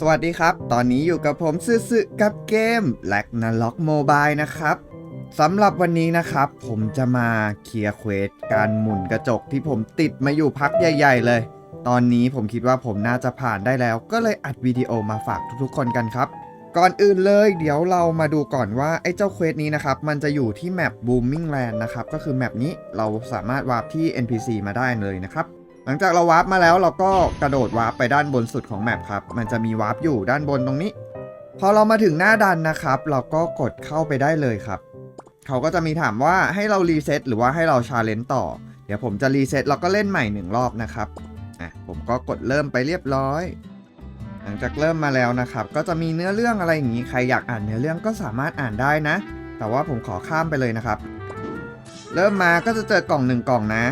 สวัสดีครับ ตอนนี้อยู่กับผมซื่อๆกับเกม l a g n a l o k Mobile นะครับสำหรับวันนี้นะครับ ผมจะมาเคลียร์เควสการหมุนกระจกที่ผมติดมาอยู่พักใหญ่ ๆ เลย ตอนนี้ผมคิดว่าผมน่าจะผ่านได้แล้ว ก็เลยอัดวิดีโอมาฝากทุกๆคนกันครับ ก่อนอื่นเลยเดี๋ยวเรามาดูก่อนว่าไอ้เจ้าเควสนี้นะครับ มันจะอยู่ที่แมป Booming Land นะครับ ก็คือแมปนี้เราสามารถวาร์ปที่ NPC มาได้เลยนะครับ หลังจากเราวาร์ปมาแล้วเราก็กระโดดวาร์ปไปด้านบนสุดของแมปครับ มันจะมีวาร์ปอยู่ด้านบนตรงนี้ พอเรามาถึงหน้าดันนะครับ เราก็กดเข้าไปได้เลยครับ เขาก็จะมีถามว่าให้เรารีเซ็ตหรือว่าให้เราชาเลนจ์ต่อ เดี๋ยวผมจะรีเซ็ตแล้วก็เล่นใหม่หนึ่งรอบนะครับอะผมก็กดเริ่มไปเรียบร้อย หลังจากเริ่มมาแล้วนะครับ ก็จะมีเนื้อเรื่องอะไรอย่างนี้ใครอยากอ่านเนื้อเรื่องก็สามารถอ่านได้นะ แต่ว่าผมขอข้ามไปเลยนะครับ เริ่มมาก็จะเจอกล่องหนึ่งกล่องนะ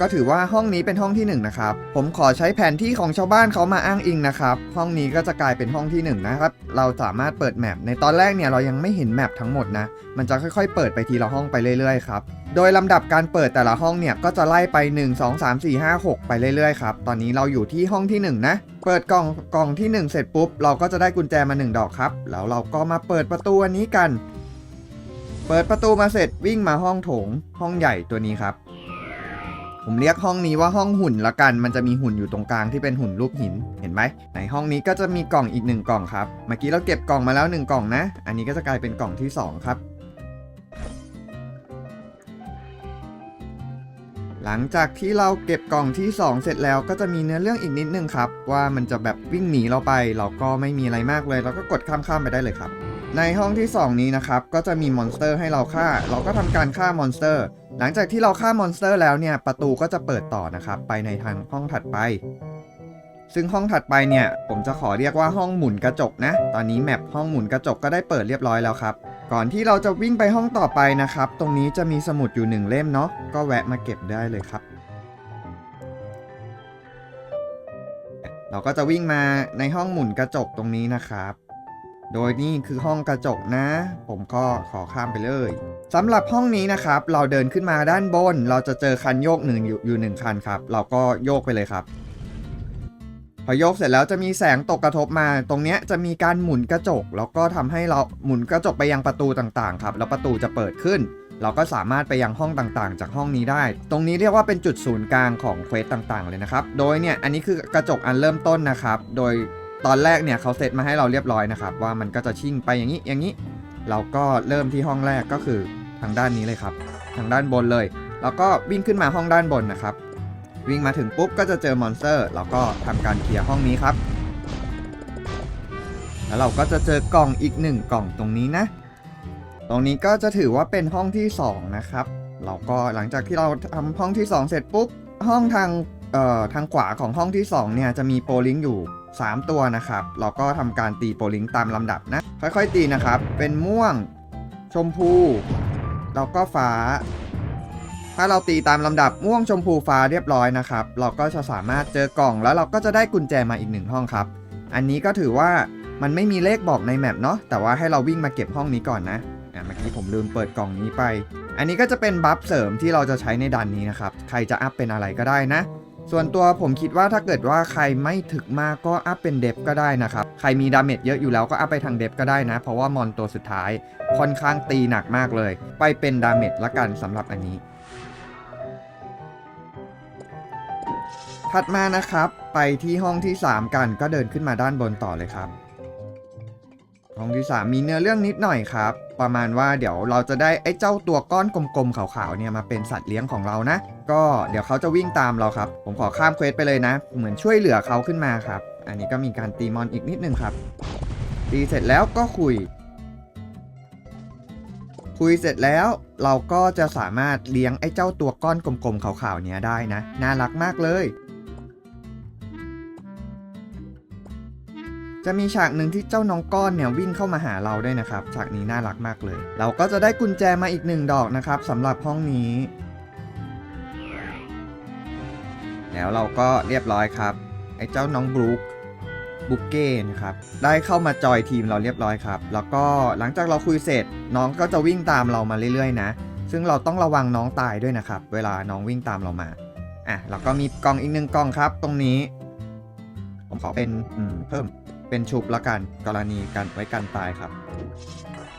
ก็ถือว่าห้องนี้เป็นห้องที่1นงนะครับ ผมขอใช้แผนที่ของชาวบ้านเขามาอ้างอิงนะครับ ห้องนี้ก็จะกลายเป็นห้องที่1นงนะครับ เราสามารถเปิดแมปในตอนแรกเนี่ยเรายังไม่เห็นแมปทั้งหมดนะ มันจะค่อยๆ เปิดไปทีละห้องไปเรื่อยๆครับ โดยลำดับการเปิดแต่ละห้องเนี่ยก็จะไล่ไป 1 2 3 4 5 6 ไปเรื่อยๆครับ ตอนนี้เราอยู่ที่ห้องที่ 1 นะ เปิดกล่องกล่องที่ 1 เสร็จปุ๊บเราก็จะได้กุญแจมา 1 ดอกครับ แล้วเราก็มาเปิดประตูอันนี้กัน เปิดประตูมาเสร็จวิ่งมาห้องโถงห้องใหญ่ตัวนี้ครับ ผมเรียกห้องนี้ว่าห้องหุ่นละกัน มันจะมีหุ่นอยู่ตรงกลางที่เป็นหุ่นรูปหิน เห็นไหมในห้องนี้ก็จะมีกล่องอีกหนึ่งกล่องครับ เมื่อกี้เราเก็บกล่องมาแล้วหนึ่งกล่องนะ อันนี้ก็จะกลายเป็นกล่องที่สองครับ หลังจากที่เราเก็บกล่องที่ 2 เสร็จแล้วก็จะมีเนื้อเรื่องอีกนิดนึงครับ ว่ามันจะแบบวิ่งหนีเราไป เราก็ไม่มีอะไรมากเลย เราก็กดข้ามๆไปได้เลยครับ ในห้องที่ 2 นี้นะครับ ก็จะมีมอนสเตอร์ให้เราฆ่า เราก็ทำการฆ่ามอนสเตอร์ หลังจากที่เราฆ่ามอนสเตอร์แล้วเนี่ยประตูก็จะเปิดต่อนะครับไปในทางห้องถัดไป ซึ่งห้องถัดไปเนี่ยผมจะขอเรียกว่าห้องหมุนกระจกนะ ตอนนี้แมปห้องหมุนกระจกก็ได้เปิดเรียบร้อยแล้วครับ ก่อนที่เราจะวิ่งไปห้องต่อไปนะครับ ตรงนี้จะมีสมุดอยู่หนึ่งเล่มเนาะก็แวะมาเก็บได้เลยครับ เราก็จะวิ่งมาในห้องหมุนกระจกตรงนี้นะครับ โดยนี่คือห้องกระจกนะ ผมก็ขอข้ามไปเลยสำหรับห้องนี้นะครับ เราเดินขึ้นมาด้านบน เราจะเจอคันโยกหนึ่งอยู่หนึ่งคันครับ เราก็โยกไปเลยครับ พอโยกเสร็จแล้วจะมีแสงตกกระทบมา ตรงเนี้ยจะมีการหมุนกระจก แล้วก็ทำให้เราหมุนกระจกไปยังประตูต่างๆ ครับ แล้วประตูจะเปิดขึ้น เราก็สามารถไปยังห้องต่างๆ จากห้องนี้ได้ ตรงนี้เรียกว่าเป็นจุดศูนย์กลางของเควสต่างๆ เลยนะครับ โดยเนี่ยอันนี้คือกระจกอันเริ่มต้นนะครับ โดย ตอนแรกเนี่ยเขาเซตมาให้เราเรียบร้อยนะครับ ว่ามันก็จะชิ่งไปอย่างนี้อย่างนี้ เราก็เริ่มที่ห้องแรกก็คือทางด้านนี้เลยครับ ทางด้านบนเลย แล้วก็วิ่งขึ้นมาห้องด้านบนนะครับ วิ่งมาถึงปุ๊บก็จะเจอมอนสเตอร์เราก็ทำการเคลียร์ห้องนี้ครับ แล้วเราก็จะเจอกล่องอีกหนึ่งกล่องตรงนี้นะ ตรงนี้ก็จะถือว่าเป็นห้องที่ 2 นะครับ เราก็หลังจากที่เราทำห้องที่ 2 เสร็จปุ๊บห้องทางเอ่อทางขวาของห้องที่ 2 เนี่ยจะมีโปลิงอยู่ 3 ตัวนะครับ เราก็ทำการตีโปลิงตามลำดับนะ ค่อยๆตีนะครับ เป็นม่วง ชมพู แล้วก็ฟ้า ถ้าเราตีตามลำดับม่วงชมพูฟ้าเรียบร้อยนะครับ เราก็จะสามารถเจอกล่องแล้วเราก็จะได้กุญแจมาอีกหนึ่งห้องครับ อันนี้ก็ถือว่ามันไม่มีเลขบอกในแมปเนาะ แต่ว่าให้เราวิ่งมาเก็บห้องนี้ก่อนนะอะเมื่อกี้ผมลืมเปิดกล่องนี้ไป อันนี้ก็จะเป็นบัฟเสริมที่เราจะใช้ในดันนี้นะครับ ใครจะอัพเป็นอะไรก็ได้นะ ส่วนตัวผมคิดว่าถ้าเกิดว่าใครไม่ถึกมากก็อัพเป็นเดฟก็ได้นะครับ ใครมีดาเมจเยอะอยู่แล้วก็อัพไปทางเดฟก็ได้นะ เพราะว่ามอนตัวสุดท้ายค่อนข้างตีหนักมากเลย ไปเป็นดาเมจละกันสำหรับอันนี้ ถัดมานะครับ ไปที่ห้องที่ 3 กันก็เดินขึ้นมาด้านบนต่อเลยครับ ห้องที่ 3 มีเนื้อเรื่องนิดหน่อยครับ ประมาณว่าเดี๋ยวเราจะได้ไอ้เจ้าตัวก้อนกลมๆขาวๆเนี่ยมาเป็นสัตว์เลี้ยงของเรานะ ก็เดี๋ยวเขาจะวิ่งตามเราครับ ผมขอข้ามเควสไปเลยนะ เหมือนช่วยเหลือเขาขึ้นมาครับ อันนี้ก็มีการตีมอนอีกนิดนึงครับ ตีเสร็จแล้วก็คุย คุยเสร็จแล้วเราก็จะสามารถเลี้ยงไอ้เจ้าตัวก้อนกลมๆขาวๆเนี้ยได้นะ น่ารักมากเลย จะมีฉากหนึ่งที่เจ้าน้องก้อนเนี่ยวิ่งเข้ามาหาเราด้วยนะครับ ฉากนี้น่ารักมากเลย เราก็จะได้กุญแจมาอีกหนึ่งดอกนะครับสำหรับห้องนี้ แล้วเราก็เรียบร้อยครับ ไอ้เจ้าน้องบรูคบุกเก้นะครับ ได้เข้ามาจอยทีมเราเรียบร้อยครับ แล้วก็หลังจากเราคุยเสร็จ น้องก็จะวิ่งตามเรามาเรื่อยๆ นะ ซึ่งเราต้องระวังน้องตายด้วยนะครับ เวลาน้องวิ่งตามเรามา อะ แล้วก็มีกล่องอีกหนึ่งกล่องครับ ตรงนี้ ผมขอเป็น อืม เพิ่ม เป็นชุบละกันกรณีกันไว้กันตายครับ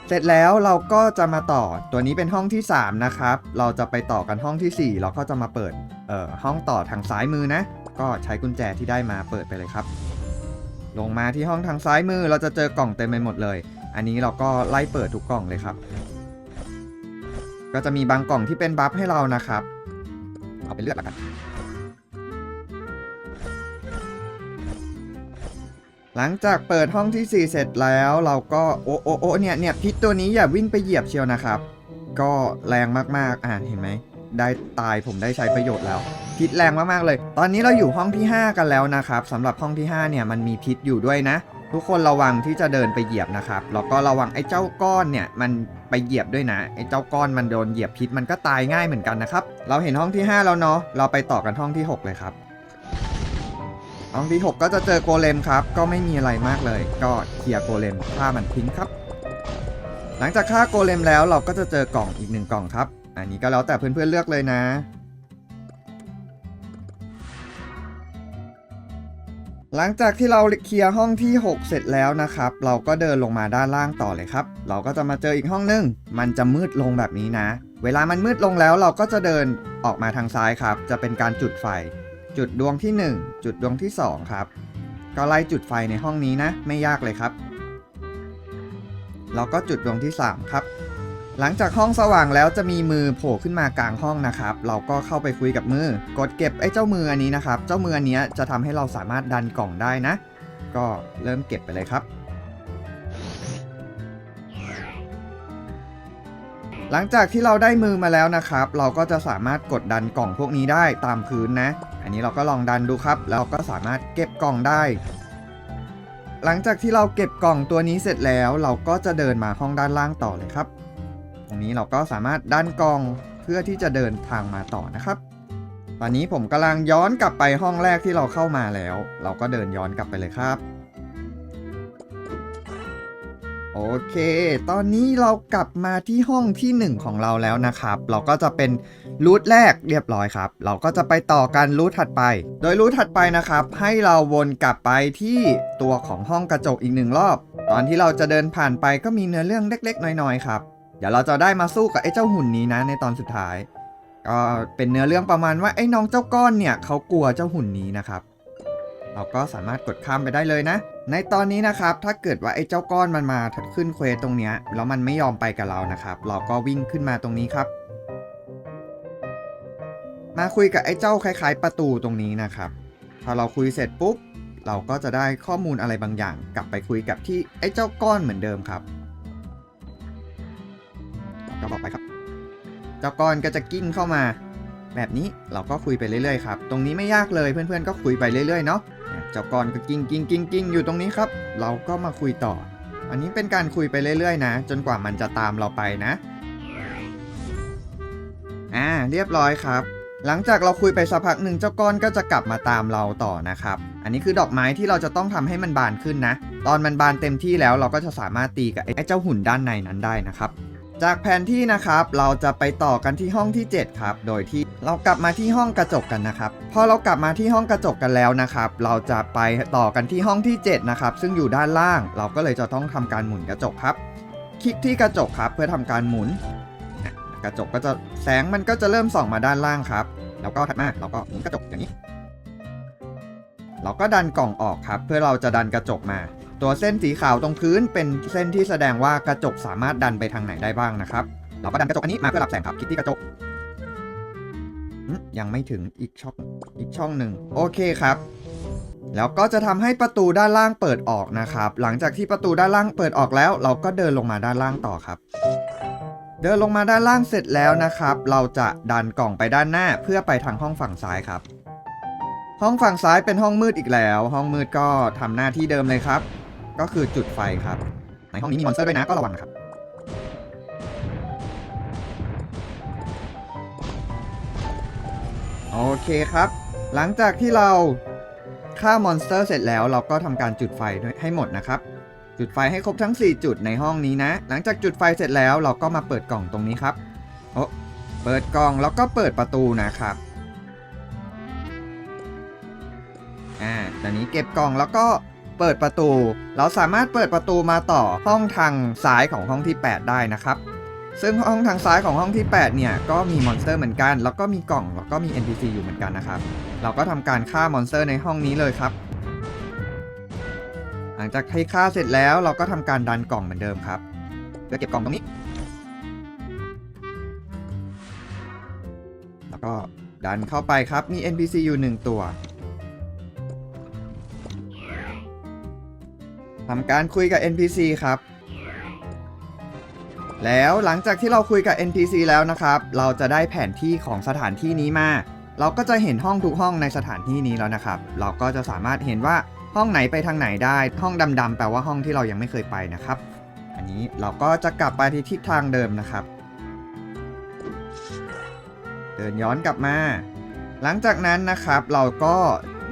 เสร็จแล้วเราก็จะมาต่อตัวนี้เป็นห้องที่ 3 นะครับ เราจะไปต่อกันห้องที่ 4 เราก็จะมาเปิดเอ่อห้องต่อทางซ้ายมือนะ ก็ใช้กุญแจที่ได้มาเปิดไปเลยครับ ลงมาที่ห้องทางซ้ายมือเราจะเจอกล่องเต็มไปหมดเลย อันนี้เราก็ไล่เปิดทุกกล่องเลยครับ ก็จะมีบางกล่องที่เป็นบัฟให้เรานะครับ เอาไปเลือกแล้วกัน หลังจากเปิดห้องที่ 4 เสร็จแล้วเราก็โอ้โอ้โอ้เนี่ยเนี่ยพิษตัวนี้อย่าวิ่งไปเหยียบเชียวนะครับ ก็แรงมากๆอ่าเห็นไหมได้ตายผมได้ใช้ประโยชน์แล้ว พิษแรงมากๆเลย ตอนนี้เราอยู่ห้องที่ 5 กันแล้วนะครับสำหรับห้องที่ 5 เนี่ยมันมีพิษอยู่ด้วยนะ ทุกคนระวังที่จะเดินไปเหยียบนะครับแล้วก็ระวังไอ้เจ้าก้อนเนี่ยมันไปเหยียบด้วยนะไอ้เจ้าก้อนมันโดนเหยียบพิษมันก็ตายง่ายเหมือนกันนะครับเราเห็นห้องที่ 5 แล้วเนาะเราไปต่อกันห้องที่ 6 เลยครับ ห้องที่6ก็จะเจอโกเลมครับ ก็ไม่มีอะไรมากเลย ก็เคลียร์โกเลมฆ่ามันทิ้งครับ หลังจากฆ่าโกเลมแล้วเราก็จะเจอกล่องอีกหนึ่งกล่องครับ อันนี้ก็แล้วแต่เพื่อนๆเลือกเลยนะหลังจากที่เราเคลียร์ห้องที่ 6 เสร็จแล้วนะครับ เราก็เดินลงมาด้านล่างต่อเลยครับ เราก็จะมาเจออีกห้องนึง มันจะมืดลงแบบนี้นะ เวลามันมืดลงแล้วเราก็จะเดินออกมาทางซ้ายครับ จะเป็นการจุดไฟ จุดดวงที่ 1 จุดดวงที่ 2 ครับ ก็ไล่จุดไฟในห้องนี้นะ ไม่ยากเลยครับเราก็จุดดวงที่ 3 ครับ หลังจากห้องสว่างแล้วจะมีมือโผล่ขึ้นมากลางห้องนะครับ เราก็เข้าไปคุยกับมือ กดเก็บไอ้เจ้ามืออันนี้นะครับ เจ้ามืออันนี้จะทำให้เราสามารถดันกล่องได้นะ ก็เริ่มเก็บไปเลยครับหลังจากที่เราได้มือมาแล้วนะครับ เราก็จะสามารถกดดันกล่องพวกนี้ได้ตามพื้นนะ นนี้เราก็ลองดันดูครับ แล้วก็สามารถเก็บกล่องได้ หลังจากที่เราเก็บกล่องตัวนี้เสร็จแล้ว เราก็จะเดินมาห้องด้านล่างต่อเลยครับ ตรงนี้เราก็สามารถดันกล่องเพื่อที่จะเดินทางมาต่อนะครับ ตอนนี้ผมกำลังย้อนกลับไปห้องแรกที่เราเข้ามาแล้ว เราก็เดินย้อนกลับไปเลยครับ โอเค ตอนนี้เรากลับมาที่ห้องที่ 1 ของเราแล้วนะครับ เราก็จะเป็นรูทแรกเรียบร้อยครับ เราก็จะไปต่อกันรูทถัดไป โดยรูทถัดไปนะครับ ให้เราวนกลับไปที่ตัวของห้องกระจกอีกหนึ่งรอบ ตอนที่เราจะเดินผ่านไปก็มีเนื้อเรื่องเล็ก ๆ น้อยๆครับ เดี๋ยวเราจะได้มาสู้กับไอ้เจ้าหุ่นนี้นะในตอนสุดท้าย ก็เป็นเนื้อเรื่องประมาณว่าไอ้น้องเจ้าก้อนเนี่ยเขากลัวเจ้าหุ่นนี้นะครับ เราก็สามารถกดข้ามไปได้เลยนะ ในตอนนี้นะครับ ถ้าเกิดว่าไอ้เจ้าก้อนมันมาทัดขึ้นเควสตรงเนี้ยแล้วมันไม่ยอมไปกับเรานะครับ เราก็วิ่งขึ้นมาตรงนี้ครับ มาคุยกับไอ้เจ้าคล้าย ๆ ประตูตรงนี้นะครับ พอเราคุยเสร็จปุ๊บ เราก็จะได้ข้อมูลอะไรบางอย่าง กลับไปคุยกับที่ไอ้เจ้าก้อนเหมือนเดิมครับก็บอกไปครับ เจ้าก้อนก็จะกิ้งเข้ามา แบบนี้เราก็คุยไปเรื่อยๆครับ ตรงนี้ไม่ยากเลยเพื่อนๆก็คุยไปเรื่อยๆเนาะ เจ้าก้อนก็กิ้งกิ้งกิ้งกิ้งอยู่ตรงนี้ครับ เราก็มาคุยต่อ อันนี้เป็นการคุยไปเรื่อยๆ นะ จนกว่ามันจะตามเราไปนะ อ่า เรียบร้อยครับ หลังจากเราคุยไปสักพักหนึ่งเจ้าก้อนก็จะกลับมาตามเราต่อนะครับ อันนี้คือดอกไม้ที่เราจะต้องทำให้มันบานขึ้นนะ ตอนมันบานเต็มที่แล้วเราก็จะสามารถตีกับไอ้เจ้าหุ่นด้านในนั้นได้นะครับ จากแผนที่นะครับ เราจะไปต่อกันที่ห้องที่ 7 ครับ โดยที่เรากลับมาที่ห้องกระจกกันนะครับ พอเรากลับมาที่ห้องกระจกกันแล้วนะครับ เราจะไปต่อกันที่ห้องที่ 7 นะครับ ซึ่งอยู่ด้านล่าง เราก็เลยจะต้องทำการหมุนกระจกครับ คลิกที่กระจกครับเพื่อทำการหมุน กระจกก็จะแสงมันก็จะเริ่มส่องมาด้านล่างครับ แล้วก็ถัดมาเราก็หมุนกระจกอย่างนี้ เราก็ดันกล่องออกครับ เพื่อเราจะดันกระจกมา ตัวเส้นสีขาวตรงพื้นเป็นเส้นที่แสดงว่ากระจกสามารถดันไปทางไหนได้บ้างนะครับ เราก็ดันกระจกอันนี้มาเพื่อรับแสงครับคลิกที่กระจกยังไม่ถึงอีกช่องอีกช่องหนึ่งโอเคครับ แล้วก็จะทำให้ประตูด้านล่างเปิดออกนะครับ หลังจากที่ประตูด้านล่างเปิดออกแล้ว เราก็เดินลงมาด้านล่างต่อครับ เดินลงมาด้านล่างเสร็จแล้วนะครับ เราจะดันกล่องไปด้านหน้าเพื่อไปทางห้องฝั่งซ้ายครับ ห้องฝั่งซ้ายเป็นห้องมืดอีกแล้ว ห้องมืดก็ทำหน้าที่เดิมเลยครับ ก็คือจุดไฟครับ ในห้องนี้มีมอนสเตอร์ด้วยนะก็ระวังนะครับ โอเคครับ หลังจากที่เราฆ่ามอนสเตอร์เสร็จแล้วเราก็ทำการจุดไฟให้หมดนะครับ จุดไฟให้ครบทั้ง 4 จุดในห้องนี้นะ หลังจากจุดไฟเสร็จแล้วเราก็มาเปิดกล่องตรงนี้ครับโอ้เปิดกล่องแล้วก็เปิดประตูนะครับอ่าตอนนี้เก็บกล่องแล้วก็ เปิดประตู เราสามารถเปิดประตูมาต่อห้องทางซ้ายของห้องที่ 8 ได้นะครับ ซึ่งห้องทางซ้ายของห้องที่ 8 เนี่ย ก็มีมอนสเตอร์เหมือนกัน แล้วก็มีกล่อง แล้วก็มี NPC อยู่เหมือนกันนะครับ เราก็ทำการฆ่ามอนสเตอร์ในห้องนี้เลยครับ หลังจากให้ฆ่าเสร็จแล้วเราก็ทำการดันกล่องเหมือนเดิมครับเพื่อเก็บกล่องตรงนี้ แล้วก็ดันเข้าไปครับ มี NPC อยู่หนึ่งตัว ทำการคุยกับ NPC ครับ แล้วหลังจากที่เราคุยกับ NPC แล้วนะครับ เราจะได้แผนที่ของสถานที่นี้มา เราก็จะเห็นห้องทุกห้องในสถานที่นี้แล้วนะครับ เราก็จะสามารถเห็นว่าห้องไหนไปทางไหนได้ ห้องดำๆแปลว่าห้องที่เรายังไม่เคยไปนะครับ อันนี้เราก็จะกลับไปที่ทิศทางเดิมนะครับ เดินย้อนกลับมา หลังจากนั้นนะครับเราก็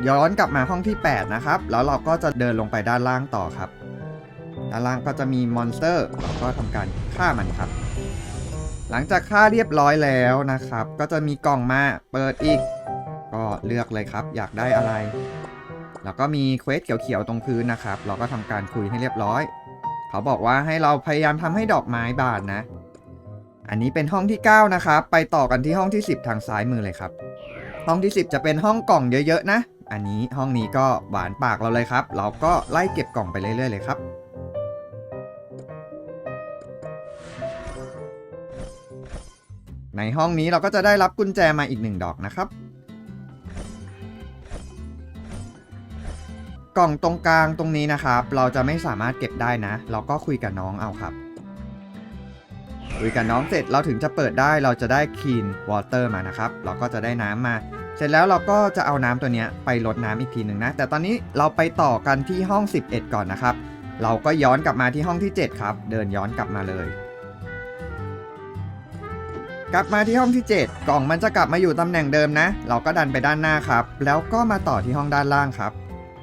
ย้อนกลับมาห้องที่ 8 นะครับ แล้วเราก็จะเดินลงไปด้านล่างต่อครับ ด้านล่างก็จะมีมอนสเตอร์ เราก็ทำการฆ่ามันครับ หลังจากฆ่าเรียบร้อยแล้วนะครับ ก็จะมีกล่องมาเปิดอีก ก็เลือกเลยครับ อยากได้อะไร แล้วก็มีเควสเขียวๆตรงพื้นนะครับ เราก็ทำการคุยให้เรียบร้อย เขาบอกว่าให้เราพยายามทำให้ดอกไม้บานนะ อันนี้เป็นห้องที่ 9 นะครับ ไปต่อกันที่ห้องที่ 10 ทางซ้ายมือเลยครับ ห้องที่ 10 จะเป็นห้องกล่องเยอะๆนะ อันนี้ห้องนี้ก็หวานปากเราเลยครับ เราก็ไล่เก็บกล่องไปเรื่อยๆเลยครับในห้องนี้เราก็จะได้รับกุญแจมาอีกหนึ่งดอกนะครับ กล่องตรงกลางตรงนี้นะครับ เราจะไม่สามารถเก็บได้นะ เราก็คุยกับน้องเอาครับ คุยกับน้องเสร็จเราถึงจะเปิดได้เราจะได้ clean water มานะครับ เราก็จะได้น้ำมา เสร็จแล้วเราก็จะเอาน้ำตัวนี้ไปลดน้ำอีกทีหนึ่งนะ แต่ตอนนี้เราไปต่อกันที่ห้อง 11 ก่อนนะครับ เราก็ย้อนกลับมาที่ห้องที่ 7 ครับ เดินย้อนกลับมาเลย กลับมาที่ห้องที่ 7 กล่องมันจะกลับมาอยู่ตำแหน่งเดิมนะ เราก็ดันไปด้านหน้าครับ แล้วก็มาต่อที่ห้องด้านล่างครับ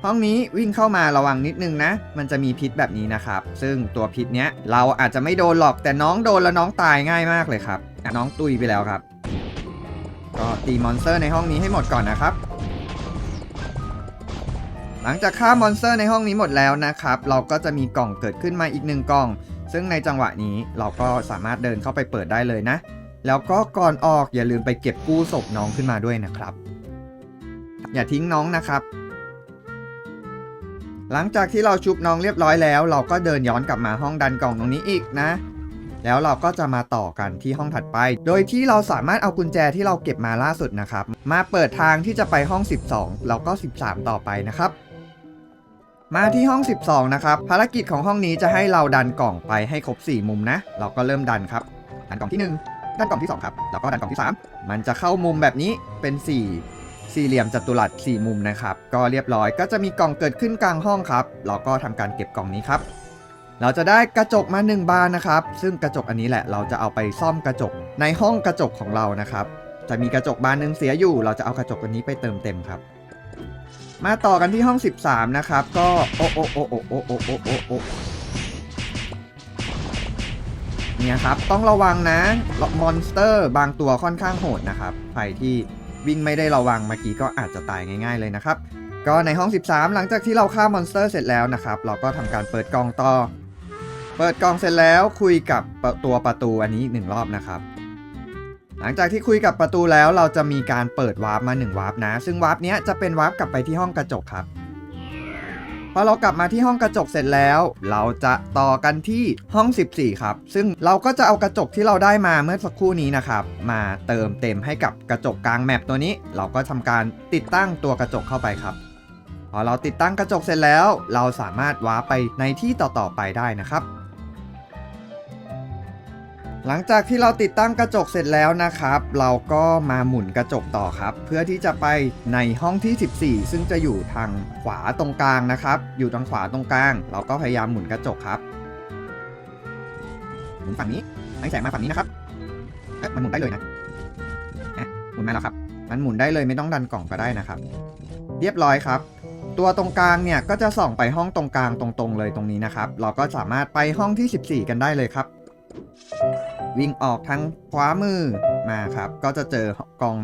ห้องนี้วิ่งเข้ามาระวังนิดนึงนะ มันจะมีพิษแบบนี้นะครับ ซึ่งตัวพิษเนี้ยเราอาจจะไม่โดนหรอกแต่น้องโดนแล้วน้องตายง่ายมากเลยครับน้องตุยไปแล้วครับ ตีมอนสเตอร์ในห้องนี้ให้หมดก่อนนะครับ หลังจากฆ่ามอนสเตอร์ในห้องนี้หมดแล้วนะครับ เราก็จะมีกล่องเกิดขึ้นมาอีกหนึ่งกล่อง ซึ่งในจังหวะนี้เราก็สามารถเดินเข้าไปเปิดได้เลยนะ แล้วก็ก่อนออกอย่าลืมไปเก็บกู้ศพน้องขึ้นมาด้วยนะครับ อย่าทิ้งน้องนะครับหลังจากที่เราชุบน้องเรียบร้อยแล้ว เราก็เดินย้อนกลับมาห้องดันกล่องตรงนี้อีกนะ แล้วเราก็จะมาต่อกันที่ห้องถัดไป โดยที่เราสามารถเอากุญแจที่เราเก็บมาล่าสุดนะครับ มาเปิดทางที่จะไปห้อง 12 แล้วก็ 13 ต่อไปนะครับ มาที่ห้อง 12 นะครับ ภารกิจของห้องนี้จะให้เราดันกล่องไปให้ครบ 4 มุมนะ เราก็เริ่มดันครับ ดันกล่องที่ 1 ดันกล่องที่ 2 ครับ แล้วก็ดันกล่องที่ 3 มันจะเข้ามุมแบบนี้เป็น 4สี่เหลี่ยมจัตุรัส4มุมนะครับ ก็เรียบร้อยก็จะมีกล่องเกิดขึ้นกลางห้องครับ เราก็ทำการเก็บกล่องนี้ครับ เราจะได้กระจกมา1บานนะครับ ซึ่งกระจกอันนี้แหละเราจะเอาไปซ่อมกระจกในห้องกระจกของเรานะครับ จะมีกระจกบานหนึ่งเสียอยู่ เราจะเอากระจกอันนี้ไปเติมเต็มครับ มาต่อกันที่ห้อง 13 นะครับ ก็โอ้โอ้โอ้โอ้โอ้โอ้โอ้โอ้โอ้เนี่ยครับ ต้องระวังนะมอนสเตอร์บางตัวค่อนข้างโหดนะครับใครที่วิ่งไม่ได้ระวังเมื่อกี้ก็อาจจะตายง่าย ๆเลยนะครับ ก็ในห้อง 13 หลังจากที่เราฆ่ามอนสเตอร์เสร็จแล้วนะครับ เราก็ทำการเปิดกล่องต่อ เปิดกล่องเสร็จแล้วคุยกับตัวประตูอันนี้อีกหนึ่งรอบนะครับ หลังจากที่คุยกับประตูแล้วเราจะมีการเปิดวาร์ปมา1วาร์ปนะ ซึ่งวาร์ปเนี้ยจะเป็นวาร์ปกลับไปที่ห้องกระจกครับพอเรากลับมาที่ห้องกระจกเสร็จแล้ว เราจะต่อกันที่ห้อง 14 ครับ ซึ่งเราก็จะเอากระจกที่เราได้มาเมื่อสักครู่นี้นะครับ มาเติมเต็มให้กับกระจกกลางแมปตัวนี้ เราก็ทำการติดตั้งตัวกระจกเข้าไปครับ พอเราติดตั้งกระจกเสร็จแล้ว เราสามารถว้าร์ปไปในที่ต่อๆไปได้นะครับ หลังจากที่เราติดตั้งกระจกเสร็จแล้วนะครับ เราก็มาหมุนกระจกต่อครับ เพื่อที่จะไปในห้องที่ 14 ซึ่งจะอยู่ทางขวาตรงกลางนะครับ อยู่ทางขวาตรงกลาง เราก็พยายามหมุนกระจกครับ หมุนฝั่งนี้ให้แสงมาฝั่งนี้นะครับเอ๊ะมันหมุนได้เลยนะนะหมุนมาแล้วครับ มันหมุนได้เลยไม่ต้องดันกล่องก็ได้นะครับ เรียบร้อยครับ ตัวตรงกลางเนี่ยก็จะส่องไปห้องตรงกลางตรงๆเลยตรงนี้นะครับ เราก็สามารถไปห้องที่ 14 กันได้เลยครับ วิ่งออกทางขวามือมาครับ ก็จะเจอกล่อง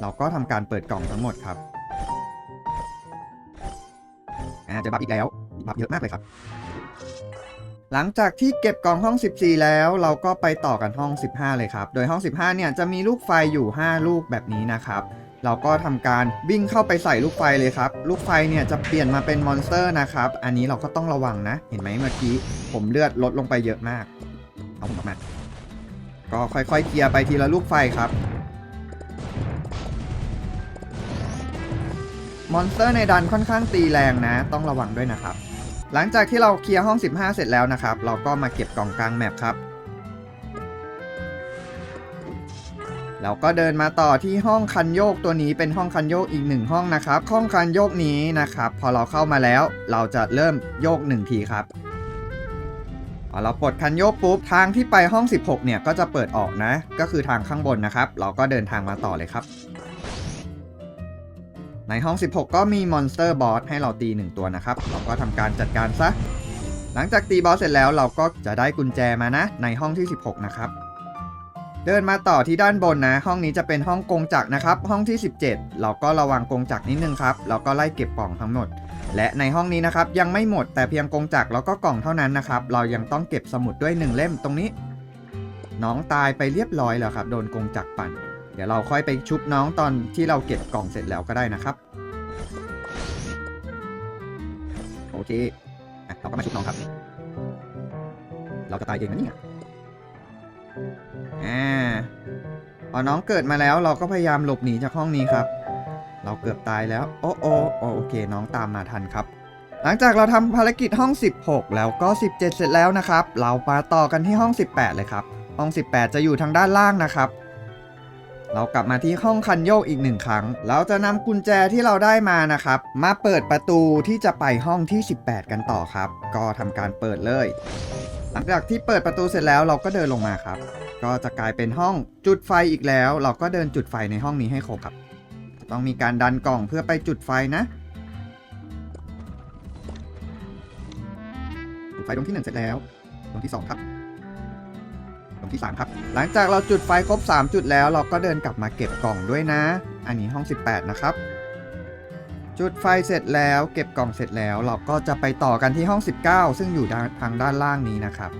เราก็ทำการเปิดกล่องทั้งหมดครับอ่าจะบับอีกแล้วบัฟเยอะมากเลยครับ หลังจากที่เก็บกล่องห้อง 14 แล้วเราก็ไปต่อกันห้อง 15 เลยครับ โดยห้อง 15 เนี่ยจะมีลูกไฟอยู่ 5 ลูกแบบนี้นะครับเราก็ทำการวิ่งเข้าไปใส่ลูกไฟเลยครับ ลูกไฟเนี่ยจะเปลี่ยนมาเป็นมอนสเตอร์นะครับ อันนี้เราก็ต้องระวังนะ เห็นไหมเมื่อกี้ ผมเลือดลดลงไปเยอะมาก เอาผมออกมา ก็ค่อยๆเคลียร์ไปทีละลูกไฟครับ มอนสเตอร์ในดันค่อนข้างตีแรงนะ ต้องระวังด้วยนะครับ หลังจากที่เราเคลียร์ห้อง 15 เสร็จแล้วนะครับ เราก็มาเก็บกล่องกลางแมปครับเราก็เดินมาต่อที่ห้องคันโยกตัวนี้เป็นห้องคันโยกอีกหนึ่งห้องนะครับ ห้องคันโยกนี้นะครับ พอเราเข้ามาแล้ว เราจะเริ่มโยกหนึ่งทีครับ พอเราปลดคันโยกปุ๊บ ทางที่ไปห้อง 16 เนี่ยก็จะเปิดออกนะ ก็คือทางข้างบนนะครับ เราก็เดินทางมาต่อเลยครับ ในห้อง 16 ก็มีมอนสเตอร์บอสให้เราตี 1 ตัวนะครับ เราก็ทำการจัดการซะ หลังจากตีบอสเสร็จแล้วเราก็จะได้กุญแจมานะ ในห้องที่ 16 นะครับ เดินมาต่อที่ด้านบนนะ ห้องนี้จะเป็นห้องกงจักรนะครับ ห้องที่ 17 เราก็ระวังกงจักรนิดนึงครับเราก็ไล่เก็บกล่องทั้งหมด และในห้องนี้นะครับยังไม่หมดแต่เพียงกงจักรแล้วก็กล่องเท่านั้นนะครับเรายังต้องเก็บสมุดด้วย 1 เล่มตรงนี้ น้องตายไปเรียบร้อยแล้วครับ โดนกงจักรปั่น เดี๋ยวเราค่อยไปชุบน้องตอนที่เราเก็บกล่องเสร็จแล้วก็ได้นะครับโอเคอเราก็มาชุบน้องครับ เราจะตายเองนะเนี่ย อ่าพอน้องเกิดมาแล้วเราก็พยายามหลบหนีจากห้องนี้ครับ เราเกือบตายแล้ว โอ้โอโอโอเคน้องตามมาทันครับ หลังจากเราทำภารกิจห้อง 16 แล้วก็ 17 เสร็จแล้วนะครับ เรามาต่อกันที่ห้อง 18 เลยครับ ห้อง 18 จะอยู่ทางด้านล่างนะครับเรากลับมาที่ห้องคันโยกอีกหนึ่งครั้ง เราจะนำกุญแจที่เราได้มานะครับ มาเปิดประตูที่จะไปห้องที่ 18 กันต่อครับ ก็ทำการเปิดเลย หลังจากที่เปิดประตูเสร็จแล้วเราก็เดินลงมาครับ ก็จะกลายเป็นห้องจุดไฟอีกแล้ว เราก็เดินจุดไฟในห้องนี้ให้ครบครับ ต้องมีการดันกล่องเพื่อไปจุดไฟนะจุดไฟตรงที่1เสร็จแล้วตรงที่ 2 ครับตรงที่ 3 ครับ หลังจากเราจุดไฟครบ 3 จุดแล้ว เราก็เดินกลับมาเก็บกล่องด้วยนะ อันนี้ห้อง 18 นะครับ จุดไฟเสร็จแล้วเก็บกล่องเสร็จแล้ว เราก็จะไปต่อกันที่ห้อง 19 ซึ่งอยู่ด้าทางด้านล่างนี้นะครับ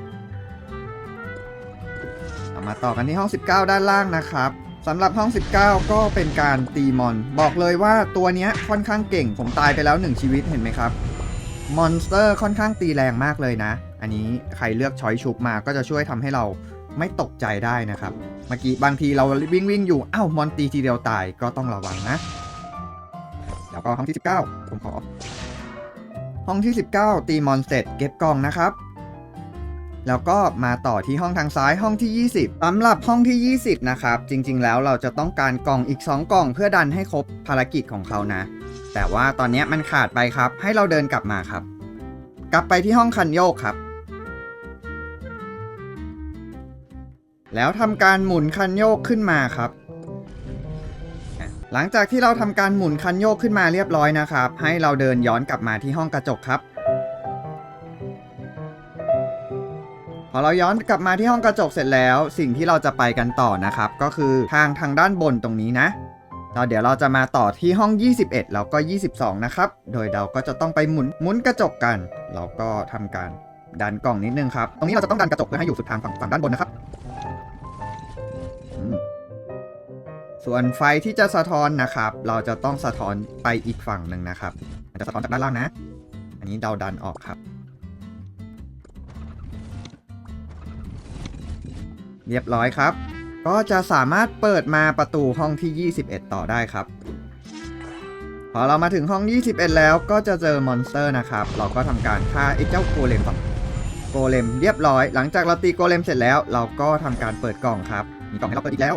เรามาต่อกันที่ห้อง 19 ด้านล่างนะครับสำหรับห้อง 19 ก็เป็นการตีมอน บอกเลยว่าตัวนี้ค่อนข้างเก่ง ผมตายไปแล้ว 1 ชีวิตเห็นไหมครับ มอนสเตอร์ค่อนข้างตีแรงมากเลยนะ อันนี้ใครเลือกช้อยชุบมาก็จะช่วยทำให้เราไม่ตกใจได้นะครับ เมื่อกี้บางทีเราวิ่งวิ่งอยู่ อ้าวมอนตีทีเดียวตายก็ต้องระวังนะ แล้วก็ห้องที่ 19 ผมขอ ห้องที่ 19 ตีมอนเสร็จเก็บกล่องนะครับ แล้วก็มาต่อที่ห้องทางซ้ายห้องที่ 20สำหรับห้องที่ 20 นะครับ จริง ๆ แล้วเราจะต้องการกล่องอีก 2 กล่องเพื่อดันให้ครบภารกิจของเขานะ แต่ว่าตอนนี้มันขาดไปครับ ให้เราเดินกลับมาครับ กลับไปที่ห้องคันโยกครับแล้วทำการหมุนคันโยกขึ้นมาครับ หลังจากที่เราทำการหมุนคันโยกขึ้นมาเรียบร้อยนะครับ ให้เราเดินย้อนกลับมาที่ห้องกระจกครับ พอเราย้อนกลับมาที่ห้องกระจกเสร็จแล้ว สิ่งที่เราจะไปกันต่อนะครับ ก็คือทางทางด้านบนตรงนี้นะเราเดี๋ยวเราจะมาต่อที่ห้อง 21 แล้วก็ 22 นะครับ โดยเราก็จะต้องไปหมุนหมุนกระจกกันเราก็ทำการดันกล่องนิดนึงครับ ตรงนี้เราจะต้องดันกระจกเพื่อให้อยู่สุดทางฝั่งฝั่งด้านบนนะครับ ส่วนไฟที่จะสะท้อนนะครับ เราจะต้องสะท้อนไปอีกฝั่งหนึ่งนะครับมันจะสะท้อนจากด้านล่างนะ อันนี้เราดันออกครับ เรียบร้อยครับ ก็จะสามารถเปิดมาประตูห้องที่ 21 ต่อได้ครับ พอเรามาถึงห้อง 21 แล้วก็จะเจอมอนสเตอร์นะครับ เราก็ทำการฆ่าไอ้เจ้าโกเลมก่อนโกเลมเรียบร้อย หลังจากเราตีโกเลมเสร็จแล้ว เราก็ทำการเปิดกล่องครับ มีกล่องให้เราเปิดอีกแล้ว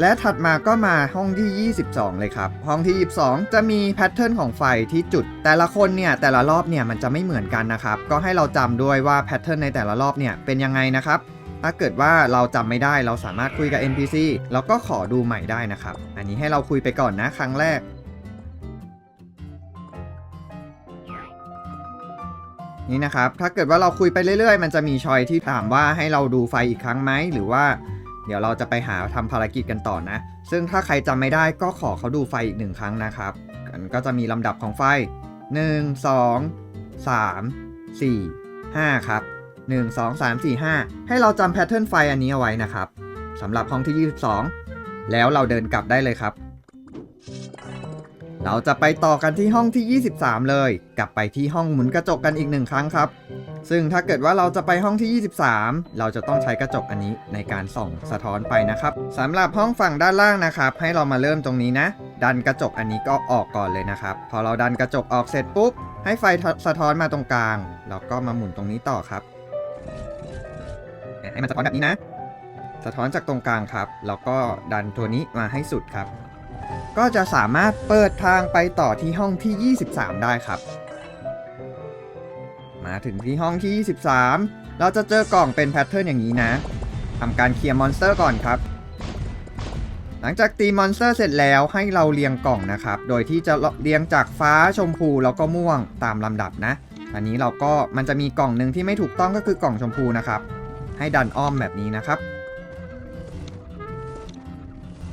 และถัดมาก็มาห้องที่ 22 เลยครับ ห้องที่ 22 จะมีแพทเทิร์นของไฟที่จุด แต่ละคนเนี่ยแต่ละรอบเนี่ยมันจะไม่เหมือนกันนะครับ ก็ให้เราจำด้วยว่าแพทเทิร์นในแต่ละรอบเนี่ยเป็นยังไงนะครับ ถ้าเกิดว่าเราจำไม่ได้เราสามารถคุยกับ NPC แล้วก็ขอดูใหม่ได้นะครับ อันนี้ให้เราคุยไปก่อนนะครั้งแรกนี่นะครับ ถ้าเกิดว่าเราคุยไปเรื่อยๆ มันจะมีชอยที่ถามว่าให้เราดูไฟอีกครั้งไหม หรือว่า เดี๋ยวเราจะไปหาทำภารกิจกันต่อนะ ซึ่งถ้าใครจำไม่ได้ก็ขอเขาดูไฟอีกหนึ่งครั้งนะครับมันก็จะมีลำดับของไฟ 1 2 3 4 5 ครับ 1 2 3 4 5 ให้เราจำแพทเทิร์นไฟอันนี้เอาไว้นะครับสำหรับห้องที่ 22 แล้วเราเดินกลับได้เลยครับ เราจะไปต่อกันที่ห้องที่ 23 เลย กลับไปที่ห้องหมุนกระจกกันอีกหนึ่งครั้งครับ ซึ่งถ้าเกิดว่าเราจะไปห้องที่ 23 เราจะต้องใช้กระจกอันนี้ในการส่องสะท้อนไปนะครับสำหรับห้องฝั่งด้านล่างนะครับ ให้เรามาเริ่มตรงนี้นะ ดันกระจกอันนี้ก็ออกก่อนเลยนะครับ พอเราดันกระจกออกเสร็จปุ๊บ ให้ไฟสะท้อนมาตรงกลางแล้วก็มาหมุนตรงนี้ต่อครับ ให้มันสะท้อนแบบนี้นะ สะท้อนจากตรงกลางครับ แล้วก็ดันตัวนี้มาให้สุดครับ ก็จะสามารถเปิดทางไปต่อที่ห้องที่ 23 ได้ครับ มาถึงที่ห้องที่ 23 เราจะเจอกล่องเป็นแพทเทิร์นอย่างนี้นะทำการเคลียร์มอนสเตอร์ก่อนครับ หลังจากตีมอนสเตอร์เสร็จแล้วให้เราเรียงกล่องนะครับ โดยที่จะเรียงจากฟ้าชมพูแล้วก็ม่วงตามลำดับนะ อันนี้เราก็มันจะมีกล่องหนึ่งที่ไม่ถูกต้องก็คือกล่องชมพูนะครับ ให้ดันอ้อมแบบนี้นะครับ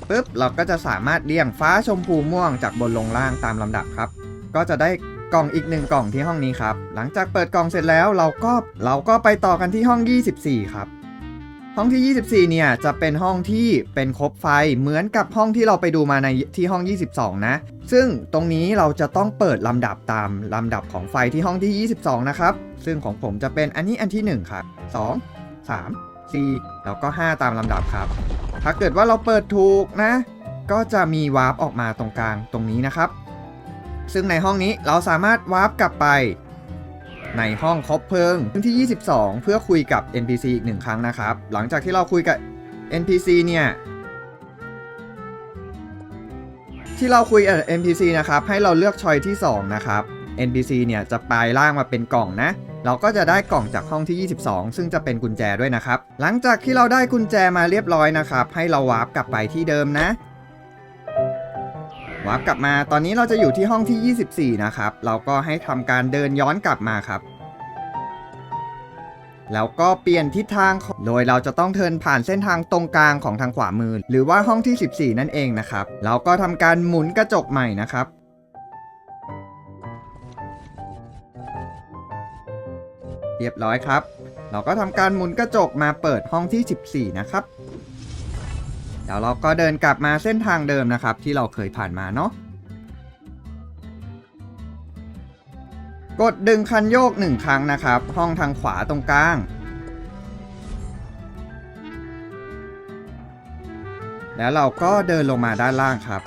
ปุ๊บเราก็จะสามารถเรียงฟ้าชมพูม่วงจากบนลงล่างตามลำดับครับ ก็จะได้ กล่องอีกหนึ่งกล่องที่ห้องนี้ครับ หลังจากเปิดกล่องเสร็จแล้วเราก็เราก็ไปต่อกันที่ห้อง 24 ครับ ห้องที่ 24 เนี่ย จะเป็นห้องที่เป็นครบไฟเหมือนกับห้องที่เราไปดูมาในที่ห้อง 22 นะ ซึ่งตรงนี้เราจะต้องเปิดลำดับตามลำดับของไฟที่ห้องที่ 22 นะครับ ซึ่งของผมจะเป็นอันนี้อันที่ 1 ครับ 2 3 4 แล้วก็ 5 ตามลำดับครับ ถ้าเกิดว่าเราเปิดถูกนะ ก็จะมีวาร์ปออกมาตรงกลางตรงนี้นะครับ ซึ่งในห้องนี้เราสามารถวาร์ปกลับไป ในห้องคบเพลิงที่ 22 เพื่อคุยกับ NPC อีกหนึ่งครั้งนะครับ หลังจากที่เราคุยกับ NPC เนี่ยที่เราคุยกับ NPC นะครับให้เราเลือกชอยที่ 2 นะครับ NPC เนี่ยจะปลายล่างมาเป็นกล่องนะ เราก็จะได้กล่องจากห้องที่ 22 ซึ่งจะเป็นกุญแจด้วยนะครับ หลังจากที่เราได้กุญแจมาเรียบร้อยนะครับ ให้เราวาร์ปกลับไปที่เดิมนะ วาร์ปกลับมา ตอนนี้เราจะอยู่ที่ห้องที่ 24 นะครับ เราก็ให้ทำการเดินย้อนกลับมาครับ แล้วก็เปลี่ยนทิศทาง โดยเราจะต้องเทินผ่านเส้นทางตรงกลางของทางขวามือ หรือว่าห้องที่ 14 นั่นเองนะครับ เราก็ทำการหมุนกระจกใหม่นะครับเรียบร้อยครับ เราก็ทำการหมุนกระจกมาเปิดห้องที่ 14 นะครับ ดี๋ยวเราก็เดินกลับมาเส้นทางเดิมนะครับ ที่เราเคยผ่านมาเนาะกดดึงคันโยกหนึ่งครั้งนะครับ ห้องทางขวาตรงกลาง แล้วเราก็เดินลงมาด้านล่างครับ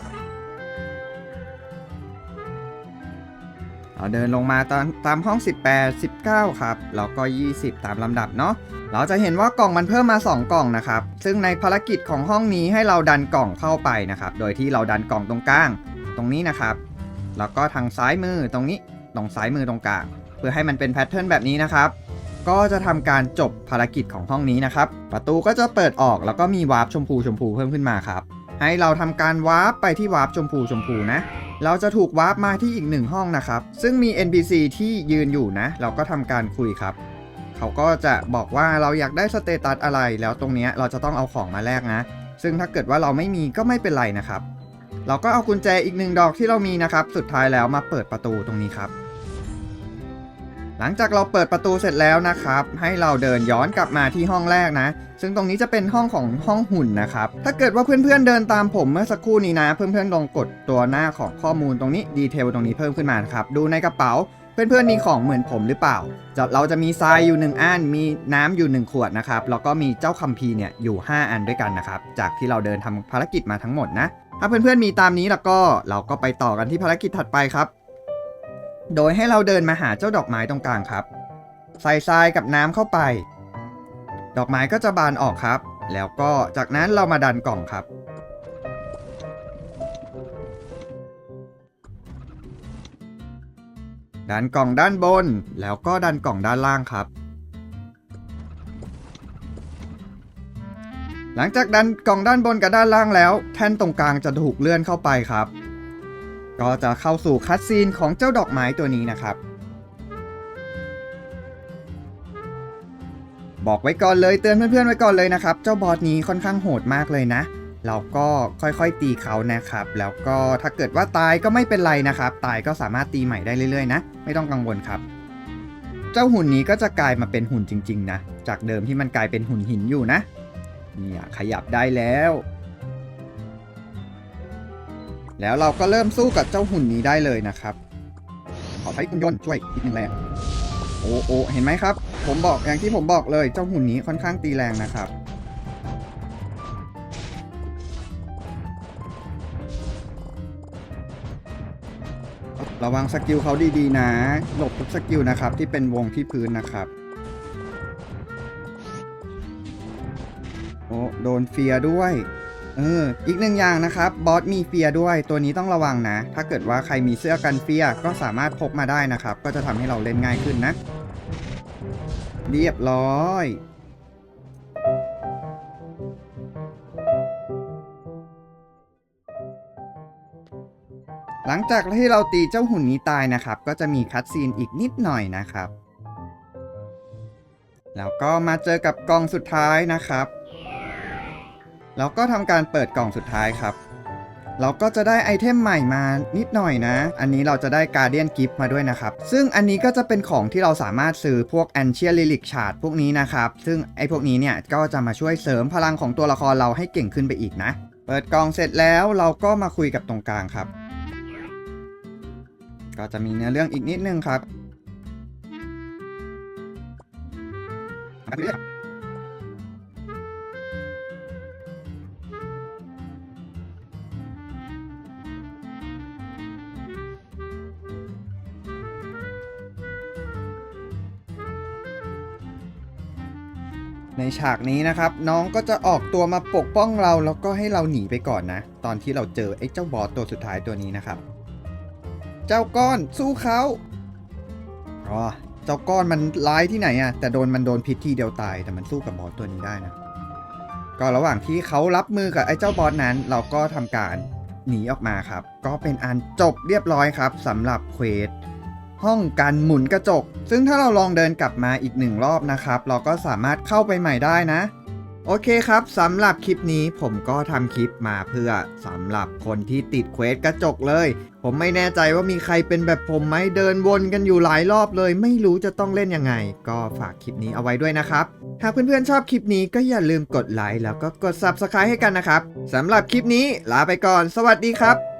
เราเดินลงมาตามตามห้อง 18 19 ครับ แล้วก็ 20 ตามลำดับเนาะ เราจะเห็นว่ากล่องมันเพิ่มมา 2 กล่องนะครับ ซึ่งในภารกิจของห้องนี้ให้เราดันกล่องเข้าไปนะครับ โดยที่เราดันกล่องตรงกลาง ตรงนี้นะครับ แล้วก็ทางซ้ายมือตรงนี้ ตรงซ้ายมือตรงกลาง เพื่อให้มันเป็นแพทเทิร์นแบบนี้นะครับ ก็จะทำการจบภารกิจของห้องนี้นะครับ ประตูก็จะเปิดออกแล้วก็มีวาร์ปชมพูชมพูเพิ่มขึ้นมาครับ ให้เราทำการวาร์ปไปที่วาร์ปชมพูชมพูนะ เราจะถูกวาร์ปมาที่อีกหนึ่งห้องนะครับ ซึ่งมี NPC ที่ยืนอยู่นะ เราก็ทำการคุยครับ เขาก็จะบอกว่าเราอยากได้สเตตัสอะไร แล้วตรงนี้เราจะต้องเอาของมาแลกนะ ซึ่งถ้าเกิดว่าเราไม่มีก็ไม่เป็นไรนะครับ เราก็เอากุญแจอีกหนึ่งดอกที่เรามีนะครับ สุดท้ายแล้วมาเปิดประตูตรงนี้ครับ หลังจากเราเปิดประตูเสร็จแล้วนะครับ ให้เราเดินย้อนกลับมาที่ห้องแรกนะ ซึ่งตรงนี้จะเป็นห้องของห้องหุ่นนะครับ ถ้าเกิดว่าเพื่อนๆเดินตามผมเมื่อสักครู่นี้นะ เพื่อนๆลองกดตัวหน้าของข้อมูลตรงนี้ดีเทลตรงนี้เพิ่มขึ้นมานครับ ดูในกระเป๋า เพื่อนๆมีของเหมือนผมหรือเปล่าจะเราจะมีทรายอยู่ 1อัน มีน้ำอยู่ 1 ขวดนะครับ แล้วก็มีเจ้าคัมภีร์เนี่ยอยู่ 5 อันด้วยกันนะครับ จากที่เราเดินทำภารกิจมาทั้งหมดนะ ถ้าเพื่อนๆมีตามนี้แล้วก็เราก็ไปต่อกันที่ภารกิจถัดไปครับ โดยให้เราเดินมาหาเจ้าดอกไม้ตรงกลางครับ ใส่ทรายกับน้ำเข้าไป ดอกไม้ก็จะบานออกครับ แล้วก็จากนั้นเรามาดันกล่องครับ ดันกล่องด้านบน แล้วก็ดันกล่องด้านล่างครับ หลังจากดันกล่องด้านบนกับด้านล่างแล้ว แท่นตรงกลางจะถูกเลื่อนเข้าไปครับ ก็จะเข้าสู่คัดซีนของเจ้าดอกไม้ตัวนี้นะครับบอกไว้ก่อนเลยเตือนเพื่อนๆไว้ก่อนเลยนะครับ เจ้าบอสนี้ค่อนข้างโหดมากเลยนะ เราก็ค่อยๆตีเขานะครับ แล้วก็ถ้าเกิดว่าตายก็ไม่เป็นไรนะครับ ตายก็สามารถตีใหม่ได้เรื่อยๆนะ ไม่ต้องกังวลครับ เจ้าหุ่นนี้ก็จะกลายมาเป็นหุ่นจริงๆนะ จากเดิมที่มันกลายเป็นหุ่นหินอยู่นะ เนี่ยขยับได้แล้ว แล้วเราก็เริ่มสู้กับเจ้าหุ่นนี้ได้เลยนะครับ ขอใช้คุณยนต์ช่วยอีกหนึ่งแรงโอ้โอเห็นไหมครับ ผมบอกอย่างที่ผมบอกเลย เจ้าหุ่นนี้ค่อนข้างตีแรงนะครับ ระวังสกิลเขาดีๆนะ หลบทุกสกิลนะครับ ที่เป็นวงที่พื้นนะครับ โอ้โดนเฟียด้วย เออ อีกหนึ่งอย่างนะครับ บอสมีเฟียด้วย ตัวนี้ต้องระวังนะ ถ้าเกิดว่าใครมีเสื้อกันเฟียก็สามารถพกมาได้นะครับ ก็จะทำให้เราเล่นง่ายขึ้นนะ เรียบร้อย หลังจากที่เราตีเจ้าหุ่นนี้ตายนะครับ ก็จะมีคัดซีนอีกนิดหน่อยนะครับ แล้วก็มาเจอกับกล่องสุดท้ายนะครับ แล้วก็ทำการเปิดกล่องสุดท้ายครับ เราก็จะได้ไอเทมใหม่มานิดหน่อยนะ อันนี้เราจะได้การเดียนกิฟต์มาด้วยนะครับ ซึ่งอันนี้ก็จะเป็นของที่เราสามารถซื้อพวกแอนเชียลิลิกชาร์ดพวกนี้นะครับ ซึ่งไอพวกนี้เนี่ยก็จะมาช่วยเสริมพลังของตัวละครเราให้เก่งขึ้นไปอีกนะ เปิดกล่องเสร็จแล้วเราก็มาคุยกับตรงกลางครับ ก็จะมีเนื้อเรื่องอีกนิดนึงครับในฉากนี้นะครับน้องก็จะออกตัวมาปกป้องเราแล้วก็ให้เราหนีไปก่อนนะ ตอนที่เราเจอไอ้เจ้าบอสตัวสุดท้ายตัวนี้นะครับ จ้าก้อนสู้เขาอ๋อเจ้าก้อนมันร้ายที่ไหนอะแต่โดนมันโดนพิษทีเดียวตาย แต่มันสู้กับบอสตัวนี้ได้นะ ก็ระหว่างที่เขารับมือกับไอ้เจ้าบอสนั้น เราก็ทำการหนีออกมาครับ ก็เป็นอันจบเรียบร้อยครับสำหรับเควสห้องการหมุนกระจก ซึ่งถ้าเราลองเดินกลับมาอีกหนึ่งรอบนะครับ เราก็สามารถเข้าไปใหม่ได้นะโอเคครับสำหรับคลิปนี้ผมก็ทำคลิปมาเพื่อสำหรับคนที่ติดเควสกระจกเลย ผมไม่แน่ใจว่ามีใครเป็นแบบผมไหมเดินวนกันอยู่หลายรอบเลย ไม่รู้จะต้องเล่นยังไง ก็ฝากคลิปนี้เอาไว้ด้วยนะครับ หากเพื่อนๆชอบคลิปนี้ก็อย่าลืมกดไลค์แล้วก็กด Subscribe ให้กันนะครับสำหรับคลิปนี้ลาไปก่อน สวัสดีครับ